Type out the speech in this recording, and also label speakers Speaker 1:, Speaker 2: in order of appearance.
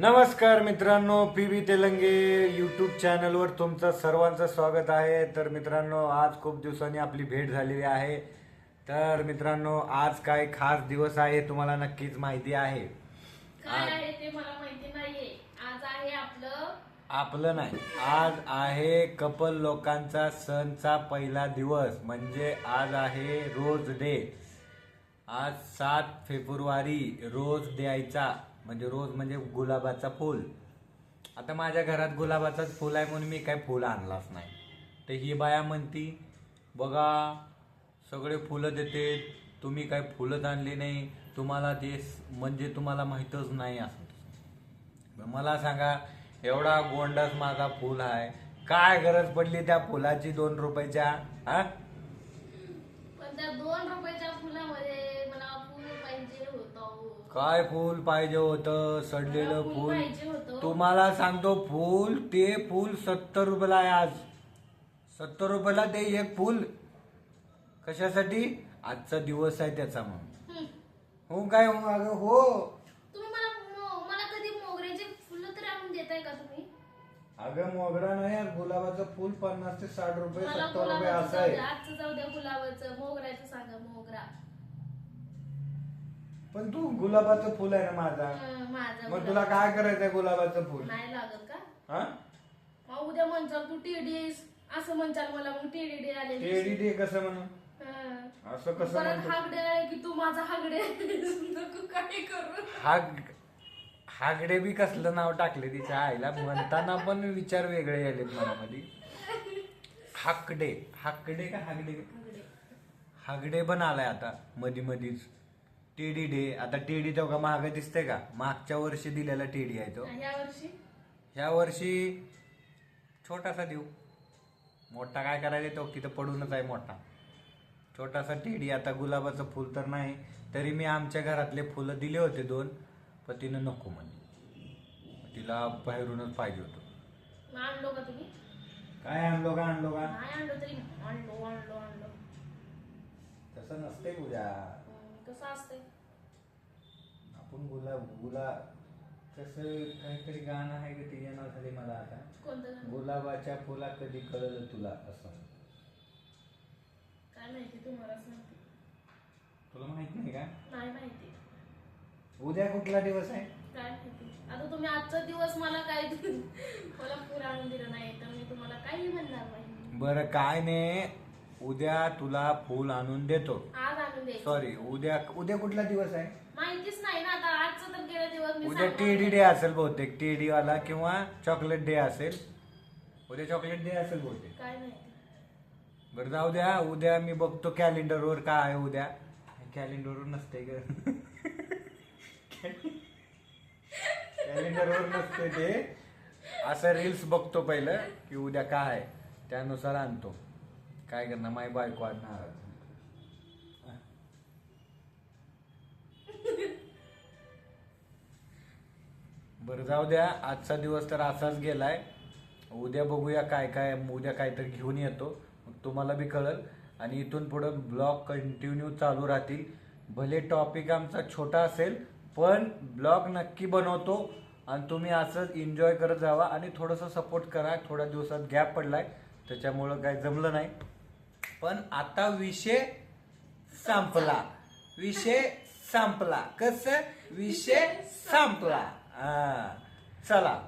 Speaker 1: नमस्कार मित्रांनो पी बी तेलंगे यूट्यूब चॅनलवर तुमचं सर्वांचं स्वागत आहे. तर मित्रांनो आज खूप दिवसांनी आपली भेट झालेली आहे. तर मित्रांनो आज काय खास दिवस आहे तुम्हाला नक्कीच माहिती आहे.
Speaker 2: काय आहे ते मला माहिती नाहीये. आज आहे आपलं
Speaker 1: आपलं नाही आज आहे कपल लोकांचा सणचा पहिला दिवस. म्हणजे आज आहे रोज डे. आज सात फेब्रुवारी रोज द्यायचा. म्हणजे रोज म्हणजे गुलाबाचा फूल. आता माझ्या घरात गुलाबाचाच फूल आहे म्हणून मी काय फूल आणलाच नाही. तर ही बाया म्हणती बघा सगळे फुलं देते तुम्ही काय फुलंच आणली नाही तुम्हाला ते म्हणजे तुम्हाला माहीतच नाही असं. मला सांगा एवढा गोंडस माझा फुल आहे काय गरज पडली त्या फुलाची दोन रुपयाच्या हा?
Speaker 2: त्या दोन रुपयाच्या फुलामध्ये मला फुल पाहिजे होतं
Speaker 1: काय फुल पाहिजे होतं? सडलेलं
Speaker 2: मला फुल
Speaker 1: फुल.
Speaker 2: पाहिजे होतं.
Speaker 1: तुम्हाला सांगतो फुल ते फुल सत्तर रुपयाला आहे आज. सत्तर रुपयाला ते एक फुल. कशासाठी? आजचा दिवस आहे त्याचा म्हणून.
Speaker 2: हं.
Speaker 1: हो काय? हो अगं हो.
Speaker 2: तुम्ही मला मो- मला कधी मोगऱ्याची फुलं तरी आणून देताय का तुम्ही?
Speaker 1: अगं मोगरा नाही आज गुलाबाचं फुल पन्नास ते साठ रुपये
Speaker 2: मला
Speaker 1: सत्तर रुपये
Speaker 2: गुलाबाचं
Speaker 1: असं
Speaker 2: जाऊ
Speaker 1: आहे.
Speaker 2: आजचं जाऊ द्या गुलाबाचं मोगऱ्याचं सांगा मोगरा.
Speaker 1: पण तू गुलाबाचं फुल आहे ना माझा?
Speaker 2: हं, माझं
Speaker 1: मग
Speaker 2: गुलाब.
Speaker 1: तुला काय करायचंय गुलाबाचं फुल?
Speaker 2: नाही लागत का?
Speaker 1: हा?
Speaker 2: मग उद्या म्हणचाल तू टीडीस असं म्हणचाल मला मग टीडी आले
Speaker 1: टेडी डे कसं म्हणून असं कसं
Speaker 2: परत
Speaker 1: म्हणतो?
Speaker 2: हागडे आहे की तू माझा हागडे नको काय करू?
Speaker 1: हाग हागडे बी कसलं नाव टाकले तिच्या आईला? म्हणताना पण विचार वेगळे आलेत मनामध्ये. हाकडे हाकडे का हागडे?
Speaker 2: हागडे
Speaker 1: पण आलाय आता मधी मधीच. Teddy day. आता टेडी तेव्हा महाग दिसते का? मागच्या वर्षी दिलेला टेडी आहे तो. ह्या वर्षी? छोटासा देऊ. मोठा काय करायचा तो तिथं पडूनच आहे मोठा. छोटासा टेडी. आता गुलाबाचं फुल तर नाही. तरी मी आमच्या घरातले फुलं दिले होते दोन. पण तिनं नको म्हणली. तिला बाहेरूनच पाहिजे होतं.
Speaker 2: मग आणलो का तुम्ही?
Speaker 1: काय आणलो का आणलो का?
Speaker 2: नाही आणलो तरी आणलो आणलो आणलो.
Speaker 1: तसं नसते उद्या
Speaker 2: हं, कसं असतंय.
Speaker 1: आपण गुलाब गुला कसं काहीतरी गाणं आहे का ते येणार झाले मला आता?
Speaker 2: कोणतं गाणं?
Speaker 1: गुलाबाच्या फुला कधी कळलं तुला असं?
Speaker 2: काय माहिती तुम्हालाच माहिती.
Speaker 1: तुला माहीत नाही का?
Speaker 2: नाही.
Speaker 1: उद्या कुठला दिवस आहे?
Speaker 2: काय माहिती. आता तुम्ही आजचा दिवस मला काय मला पूर आणून दिलं नाही तर मी तुम्हाला काही म्हणणार नाही.
Speaker 1: बरं काय नाही. उद्या तुला फुल आणून देतो.
Speaker 2: आज आणून द्यायचं.
Speaker 1: सॉरी उद्या उद्या कुठला दिवस आहे?
Speaker 2: माहितीच नाही ना आता आजचा तर गेला दिवस मी
Speaker 1: उद्या
Speaker 2: सांगणार
Speaker 1: टीडी
Speaker 2: नाही.
Speaker 1: डे असेल बहुतेक. टीडी वाला किंवा चॉकलेट डे असेल. उद्या चॉकलेट डे असेल बहुतेक.
Speaker 2: काय माहिती.
Speaker 1: बरं जाऊ द्या. उद्या मी बघतो कॅलेंडरवर काय आहे उद्या. कॅलेंडरवर नसते ग. कॅलेंडरवर नसते ते. असं रील्स बघतो पहिलं की उद्या काय आहे त्यानुसार आणतो. काय करणार? माय बायको आणणार. बरं जाऊ द्या. आजचा दिवस तर असाच गेलाय. उद्या बघूया काय काय उद्या काहीतरी घेऊन येतो. मग तुम्हाला बी कळल. आणि इथून पुढं ब्लॉग कंटिन्यू चालू राहतील. भले टॉपिक आमचा छोटा असेल पण ब्लॉग नक्की बनवतो आणि तुम्ही असंच एन्जॉय करत जावा आणि थोडंसं सपोर्ट करा. थोड्या दिवसात गॅप पडलाय त्याच्यामुळं काय जमलं नाही. पण आता विषय संपला. विषय संपला. कस? विषय संपला. हा. चला.